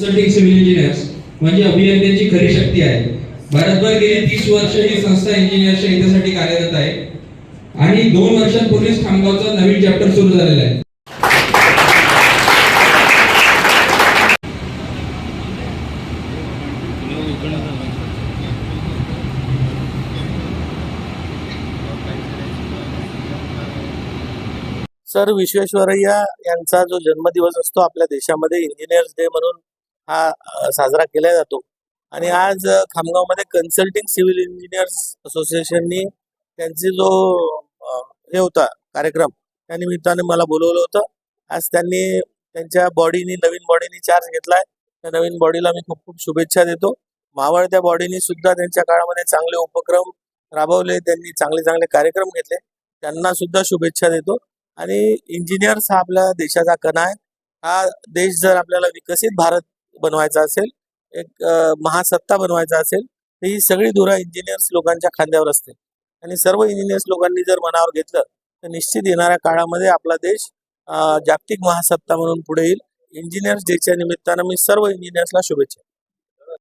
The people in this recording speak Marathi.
कन्सल्टिंग सिव्हिल इंजिनियर्स म्हणजे अभियंत्यांची खरी शक्ती आहे. भारतभर गेली तीस वर्ष ही संस्था इंजिनियर्सच्या हितासाठी कार्यरत आहे. आणि दोन वर्षांपूर्वीच खामगावचा नवीन चॅप्टर सुरू झालेला आहे. सर विश्वेश्वरय्या यांचा जो जन्मदिवस असतो आपल्या देशामध्ये इंजिनियर्स डे म्हणून हा साजरा केला जातो. आणि आज खामगावमध्ये कन्सल्टिंग सिव्हिल इंजिनियर्स असोसिएशननी त्यांची जो हे होता कार्यक्रम त्या निमित्ताने मला बोलवलं होतं. आज त्यांनी त्यांच्या बॉडीनी नवीन बॉडीनी चार्ज घेतलाय. त्या नवीन बॉडीला मी खूप खूप शुभेच्छा देतो. मावळत्या बॉडीनी सुद्धा त्यांच्या काळामध्ये चांगले उपक्रम राबवले. त्यांनी चांगले चांगले कार्यक्रम घेतले. त्यांना सुद्धा शुभेच्छा देतो. आणि इंजिनियर्स हा आपल्या देशाचा कणा आहे. हा देश जर आपल्याला विकसित भारत बनवायचा असेल एक महासत्ता बनवायचा असेल तर ही सगळी धुरा इंजिनियर्स लोकांच्या खांद्यावर असते. आणि सर्व इंजिनियर्स लोकांनी जर मनावर घेतलं तर निश्चित येणाऱ्या काळामध्ये आपला देश जागतिक महासत्ता म्हणून पुढे येईल. इंजिनियर्स डेच्या निमित्तानं मी सर्व इंजिनियर्सला शुभेच्छा.